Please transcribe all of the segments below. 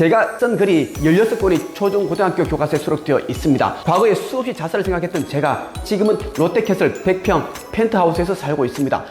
제가 쓴 글이 16권이 초중 고등학교 교과서에 수록되어 있습니다. 과거에 수없이 자살을 생각했던 제가 지금은 롯데캐슬 100평 펜트하우스에서 살고 있습니다.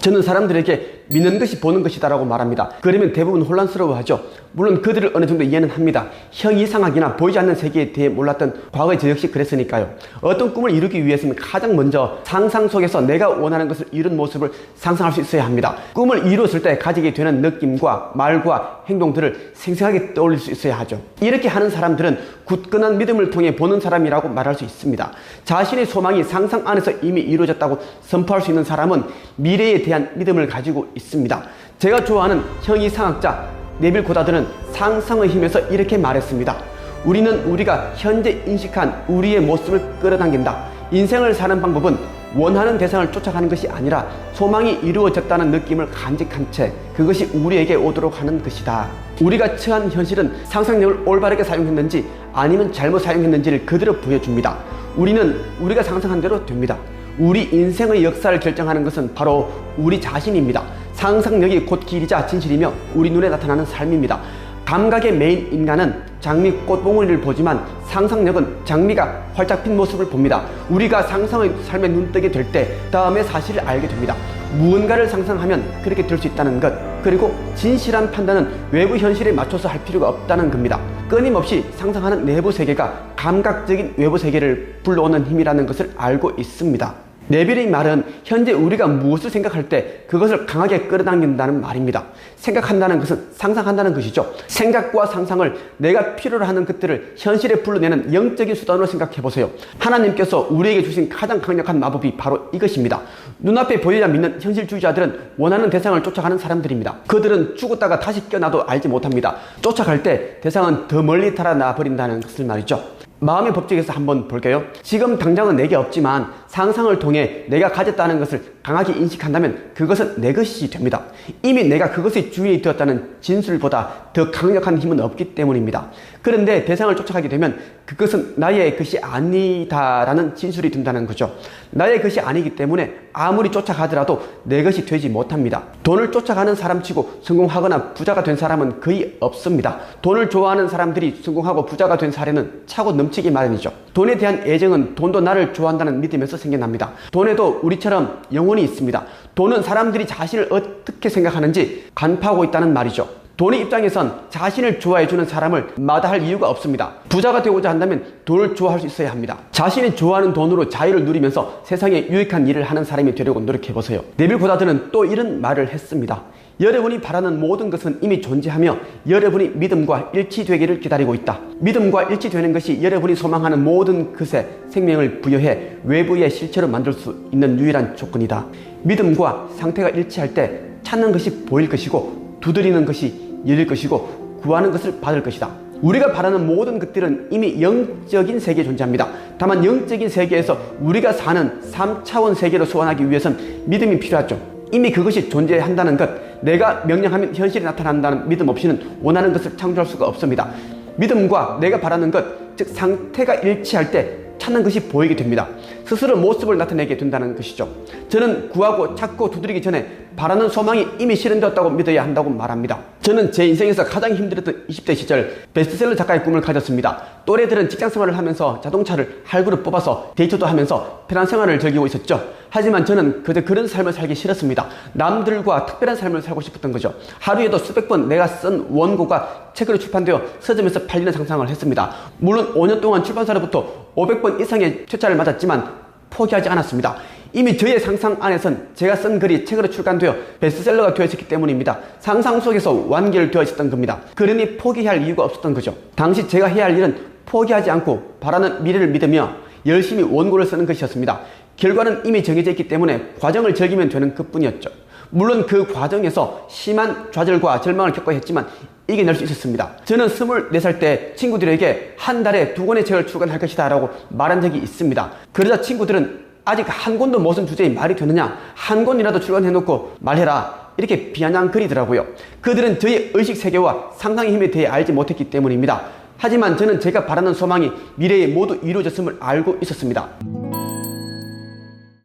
저는 사람들에게 믿는 것이 보는 것이다 라고 말합니다. 그러면 대부분 혼란스러워하죠. 물론 그들을 어느 정도 이해는 합니다. 형이상학이나 보이지 않는 세계에 대해 몰랐던 과거의 저 역시 그랬으니까요. 어떤 꿈을 이루기 위해서는 가장 먼저 상상 속에서 내가 원하는 것을 이룬 모습을 상상할 수 있어야 합니다. 꿈을 이루었을 때 가지게 되는 느낌과 말과 행동들을 생생하게 떠올릴 수 있어야 하죠. 이렇게 하는 사람들은 굳건한 믿음을 통해 보는 사람이라고 말할 수 있습니다. 자신의 소망이 상상 안에서 이미 이루어졌다고 선포할 수 있는 사람은 미래에 대한 믿음을 가지고 있습니다. 제가 좋아하는 형이상학자 네빌 고다드는 상상의 힘에서 이렇게 말했습니다. 우리는 우리가 현재 인식한 우리의 모습을 끌어당긴다. 인생을 사는 방법은 원하는 대상을 쫓아가는 것이 아니라 소망이 이루어졌다는 느낌을 간직한 채 그것이 우리에게 오도록 하는 것이다. 우리가 처한 현실은 상상력을 올바르게 사용했는지 아니면 잘못 사용했는지를 그대로 보여줍니다. 우리는 우리가 상상한 대로 됩니다. 우리 인생의 역사를 결정하는 것은 바로 우리 자신입니다. 상상력이 곧 길이자 진실이며 우리 눈에 나타나는 삶입니다. 감각의 메인 인간은 장미 꽃봉오리를 보지만 상상력은 장미가 활짝 핀 모습을 봅니다. 우리가 상상의 삶에 눈뜨게 될 때 다음에 사실을 알게 됩니다. 무언가를 상상하면 그렇게 될 수 있다는 것 그리고 진실한 판단은 외부 현실에 맞춰서 할 필요가 없다는 겁니다. 끊임없이 상상하는 내부 세계가 감각적인 외부 세계를 불러오는 힘이라는 것을 알고 있습니다. 네빌의 말은 현재 우리가 무엇을 생각할 때 그것을 강하게 끌어당긴다는 말입니다. 생각한다는 것은 상상한다는 것이죠. 생각과 상상을 내가 필요로 하는 것들을 현실에 불러내는 영적인 수단으로 생각해 보세요. 하나님께서 우리에게 주신 가장 강력한 마법이 바로 이것입니다. 눈앞에 보여야 믿는 현실주의자들은 원하는 대상을 쫓아가는 사람들입니다. 그들은 죽었다가 다시 깨어나도 알지 못합니다. 쫓아갈 때 대상은 더 멀리 달아나 버린다는 것을 말이죠. 마음의 법칙에서 한번 볼게요. 지금 당장은 내게 없지만 상상을 통해 내가 가졌다는 것을 강하게 인식한다면 그것은 내 것이 됩니다. 이미 내가 그것의 주인이 되었다는 진술보다 더 강력한 힘은 없기 때문입니다. 그런데 대상을 쫓아가게 되면 그것은 나의 것이 아니다라는 진술이 든다는 거죠. 나의 것이 아니기 때문에 아무리 쫓아가더라도 내 것이 되지 못합니다. 돈을 쫓아가는 사람치고 성공하거나 부자가 된 사람은 거의 없습니다. 돈을 좋아하는 사람들이 성공하고 부자가 된 사례는 차고 넘치기 마련이죠. 돈에 대한 애정은 돈도 나를 좋아한다는 믿음에서 생겨납니다. 돈에도 우리처럼 영혼이 있습니다. 돈은 사람들이 자신을 어떻게 생각하는지 간파하고 있다는 말이죠. 돈의 입장에선 자신을 좋아해주는 사람을 마다할 이유가 없습니다. 부자가 되고자 한다면 돈을 좋아할 수 있어야 합니다. 자신이 좋아하는 돈으로 자유를 누리면서 세상에 유익한 일을 하는 사람이 되려고 노력해보세요. 네빌 고다드는 또 이런 말을 했습니다. 여러분이 바라는 모든 것은 이미 존재하며 여러분이 믿음과 일치되기를 기다리고 있다. 믿음과 일치되는 것이 여러분이 소망하는 모든 것에 생명을 부여해 외부의 실체로 만들 수 있는 유일한 조건이다. 믿음과 상태가 일치할 때 찾는 것이 보일 것이고 두드리는 것이 열릴 것이고 구하는 것을 받을 것이다. 우리가 바라는 모든 것들은 이미 영적인 세계에 존재합니다. 다만 영적인 세계에서 우리가 사는 3차원 세계로 소환하기 위해선 믿음이 필요하죠. 이미 그것이 존재한다는 것, 내가 명령하면 현실이 나타난다는 믿음 없이는 원하는 것을 창조할 수가 없습니다. 믿음과 내가 바라는 것, 즉 상태가 일치할 때 찾는 것이 보이게 됩니다. 스스로 모습을 나타내게 된다는 것이죠. 저는 구하고 찾고 두드리기 전에 바라는 소망이 이미 실현되었다고 믿어야 한다고 말합니다. 저는 제 인생에서 가장 힘들었던 20대 시절 베스트셀러 작가의 꿈을 가졌습니다. 또래들은 직장 생활을 하면서 자동차를 할부로 뽑아서 데이트도 하면서 편한 생활을 즐기고 있었죠. 하지만 저는 그저 그런 삶을 살기 싫었습니다. 남들과 특별한 삶을 살고 싶었던 거죠. 하루에도 수백 번 내가 쓴 원고가 책으로 출판되어 서점에서 팔리는 상상을 했습니다. 물론 5년 동안 출판사로부터 500번 이상의 퇴짜를 맞았지만 포기하지 않았습니다. 이미 저의 상상 안에선 제가 쓴 글이 책으로 출간되어 베스트셀러가 되어 있었기 때문입니다. 상상 속에서 완결되어 있었던 겁니다. 그러니 포기할 이유가 없었던 거죠. 당시 제가 해야 할 일은 포기하지 않고 바라는 미래를 믿으며 열심히 원고를 쓰는 것이었습니다. 결과는 이미 정해져 있기 때문에 과정을 즐기면 되는 것 뿐이었죠. 물론 그 과정에서 심한 좌절과 절망을 겪어야 했지만 이겨낼 수 있었습니다. 저는 24살 때 친구들에게 한 달에 두 권의 책을 출간할 것이다 라고 말한 적이 있습니다. 그러자 친구들은 아직 한 권도 무슨 주제에 말이 되느냐? 한 권이라도 출간해놓고 말해라. 이렇게 비아냥거리더라고요. 그들은 저의 의식 세계와 상상의 힘에 대해 알지 못했기 때문입니다. 하지만 저는 제가 바라는 소망이 미래에 모두 이루어졌음을 알고 있었습니다.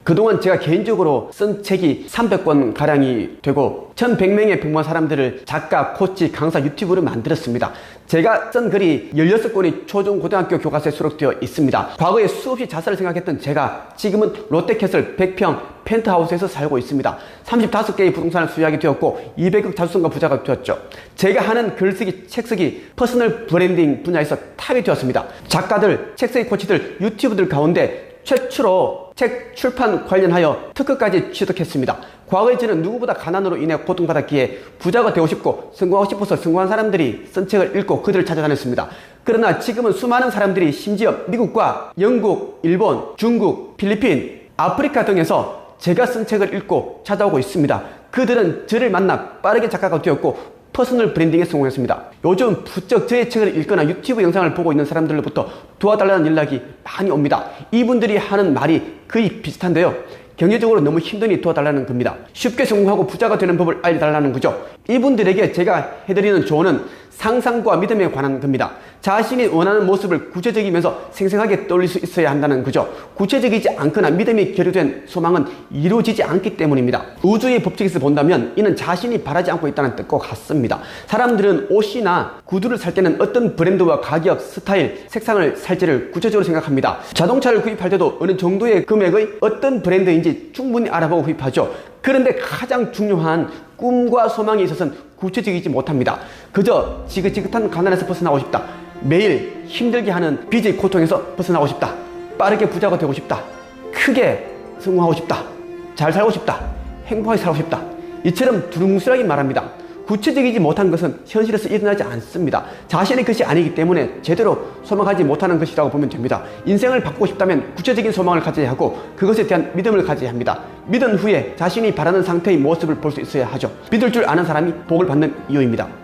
그동안 제가 개인적으로 쓴 책이 300권 가량이 되고 1100명의 평범한 사람들을 작가, 코치, 강사, 유튜브로 만들었습니다. 제가 쓴 글이 16권이 초중 고등학교 교과서에 수록되어 있습니다. 과거에 수없이 자살을 생각했던 제가 지금은 롯데캐슬 100평 펜트하우스에서 살고 있습니다. 35개의 부동산을 소유하게 되었고 200억 자수성가 부자가 되었죠. 제가 하는 글쓰기, 책쓰기, 퍼스널 브랜딩 분야에서 탑이 되었습니다. 작가들, 책쓰기 코치들, 유튜브들 가운데 최초로 책 출판 관련하여 특허까지 취득했습니다. 과거에 저는 누구보다 가난으로 인해 고통받았기에 부자가 되고 싶고 성공하고 싶어서 성공한 사람들이 쓴 책을 읽고 그들을 찾아다녔습니다. 그러나 지금은 수많은 사람들이 심지어 미국과 영국, 일본, 중국, 필리핀, 아프리카 등에서 제가 쓴 책을 읽고 찾아오고 있습니다. 그들은 저를 만나 빠르게 작가가 되었고 퍼스널 브랜딩에 성공했습니다. 요즘 부쩍 저의 책을 읽거나 유튜브 영상을 보고 있는 사람들로부터 도와달라는 연락이 많이 옵니다. 이분들이 하는 말이 거의 비슷한데요. 경제적으로 너무 힘드니 도와달라는 겁니다. 쉽게 성공하고 부자가 되는 법을 알려달라는 거죠. 이분들에게 제가 해드리는 조언은 상상과 믿음에 관한 겁니다. 자신이 원하는 모습을 구체적이면서 생생하게 떠올릴 수 있어야 한다는 거죠. 구체적이지 않거나 믿음이 결여된 소망은 이루어지지 않기 때문입니다. 우주의 법칙에서 본다면 이는 자신이 바라지 않고 있다는 뜻과 같습니다. 사람들은 옷이나 구두를 살 때는 어떤 브랜드와 가격, 스타일, 색상을 살지를 구체적으로 생각합니다. 자동차를 구입할 때도 어느 정도의 금액의 어떤 브랜드인 지 충분히 알아보고 구입하죠. 그런데 가장 중요한 꿈과 소망에 있어서는 구체적이지 못합니다. 그저 지긋지긋한 가난에서 벗어나고 싶다. 매일 힘들게 하는 빚의 고통에서 벗어나고 싶다. 빠르게 부자가 되고 싶다. 크게 성공하고 싶다. 잘 살고 싶다. 행복하게 살고 싶다. 이처럼 두루뭉술하게 말합니다. 구체적이지 못한 것은 현실에서 일어나지 않습니다. 자신의 것이 아니기 때문에 제대로 소망하지 못하는 것이라고 보면 됩니다. 인생을 바꾸고 싶다면 구체적인 소망을 가져야 하고 그것에 대한 믿음을 가져야 합니다. 믿은 후에 자신이 바라는 상태의 모습을 볼 수 있어야 하죠. 믿을 줄 아는 사람이 복을 받는 이유입니다.